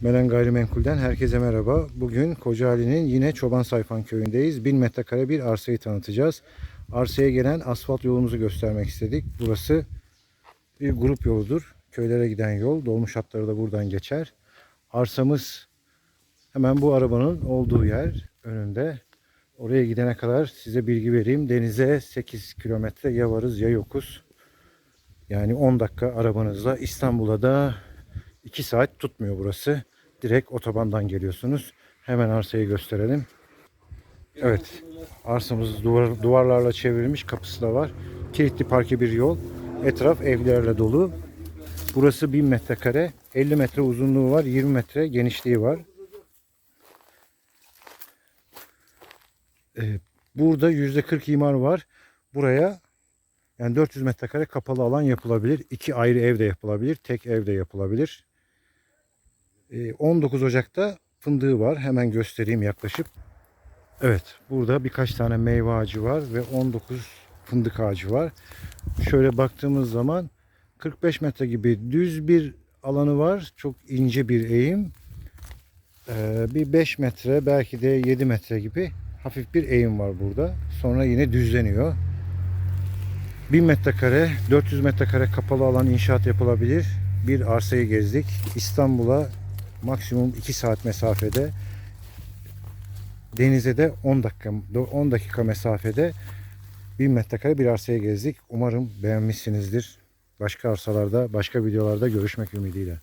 Melen Gayrimenkul'den herkese merhaba. Bugün Kocaeli'nin yine Çoban Sayfan köyündeyiz. 1000 metrekare bir arsayı tanıtacağız. Arsaya gelen asfalt yolumuzu göstermek istedik. Burası bir grup yoludur. Köylere giden yol. Dolmuş hatları da buradan geçer. Arsamız hemen bu arabanın olduğu yer önünde. Oraya gidene kadar size bilgi vereyim. Denize 8 kilometre ya varız ya yokuz. Yani 10 dakika arabanızla İstanbul'a da 2 saat tutmuyor burası. Direkt otobandan geliyorsunuz. Hemen arsayı gösterelim. Evet. Arsamız duvar, duvarlarla çevrilmiş. Kapısı da var. Kilitli parke bir yol. Etraf evlerle dolu. Burası 1000 metrekare. 50 metre uzunluğu var. 20 metre genişliği var. Ee, burada %40 imar var. Buraya yani 400 metrekare kapalı alan yapılabilir. İki ayrı ev de yapılabilir. Tek ev de yapılabilir. Ee, 19 Ocak'ta fındığı var. Hemen göstereyim yaklaşıp. Evet. Burada birkaç tane meyve ağacı var ve 19 fındık ağacı var. Şöyle baktığımız zaman 45 metre gibi düz bir alanı var. Çok ince bir eğim. Ee, bir 5 metre belki de 7 metre gibi hafif bir eğim var burada. Sonra yine düzleniyor. 1000 metrekare, 400 metrekare kapalı alan inşaat yapılabilir. Bir arsayı gezdik. İstanbul'a maksimum 2 saat mesafede. Denize de 10 dakika 10 dakika mesafede 1000 metrekare bir arsayı gezdik. Umarım beğenmişsinizdir. Başka arsalarda, başka videolarda görüşmek ümidiyle.